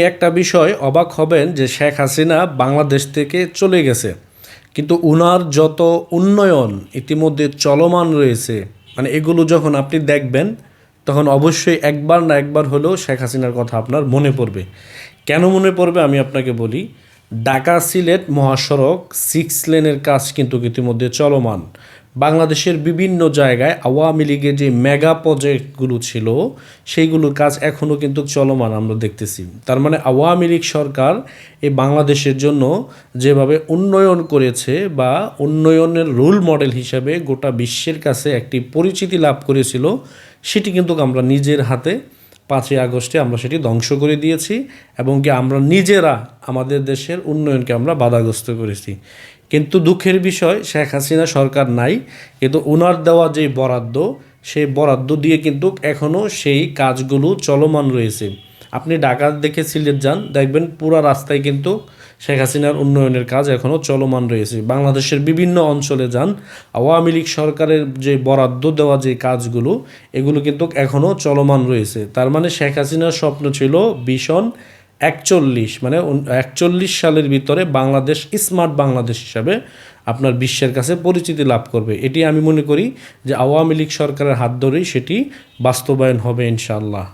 একটা বিষয় অবাক হবেন যে শেখ হাসিনা বাংলাদেশ থেকে চলে গেছে। কিন্তু উনার যত উন্নয়ন ইতিমধ্যে চলমান রয়েছে মানে এগুলো যখন আপনি দেখবেন, তখন অবশ্যই একবার না একবার হলেও শেখ হাসিনার কথা আপনার মনে পড়বে। কেন মনে পড়বে আমি আপনাকে বলি, ঢাকা সিলেট মহাসড়ক সিক্স লেনের কাজ কিন্তু ইতিমধ্যে চলমান। বাংলাদেশের বিভিন্ন জায়গায় আওয়ামী লীগের যে মেগা প্রজেক্টগুলো ছিল, সেইগুলোর কাজ এখনও কিন্তু চলমান আমরা দেখতেছি। তার মানে আওয়ামী লীগ সরকার এই বাংলাদেশের জন্য যেভাবে উন্নয়ন করেছে বা উন্নয়নের রোল মডেল হিসাবে গোটা বিশ্বের কাছে একটি পরিচিতি লাভ করেছিল, সেটি কিন্তু আমরা নিজের হাতে পাঁচই আগস্টে আমরা সেটি ধ্বংস করে দিয়েছি এবং কি আমরা নিজেরা আমাদের দেশের উন্নয়নকে আমরা বাধাগ্রস্ত করেছি। কিন্তু দুঃখের বিষয়, শেখ হাসিনা সরকার নাই, কিন্তু ওনার দেওয়া যে বরাদ্দ, সেই বরাদ্দ দিয়ে কিন্তু এখনও সেই কাজগুলো চলমান রয়েছে। আপনি ঢাকা দেখে সিলেট যান, দেখবেন পুরা রাস্তায় কিন্তু শেখ হাসিনার উন্নয়নের কাজ এখনও চলমান রয়েছে। বাংলাদেশের বিভিন্ন অঞ্চলে যান, আওয়ামী লীগ সরকারের যে বরাদ্দ দেওয়া যে কাজগুলো, এগুলো কিন্তু এখনও চলমান রয়েছে। তার মানে শেখ হাসিনার স্বপ্ন ছিল ভীষণ একচল্লিশ মানে একচল্লিশ সালের ভিতরে বাংলাদেশ, স্মার্ট বাংলাদেশ হিসাবে আপনার বিশ্বের কাছে পরিচিতি লাভ করবে। এটি আমি মনে করি যে আওয়ামী লীগ সরকারের হাত ধরেই সেটি বাস্তবায়ন হবে ইনশাআল্লাহ।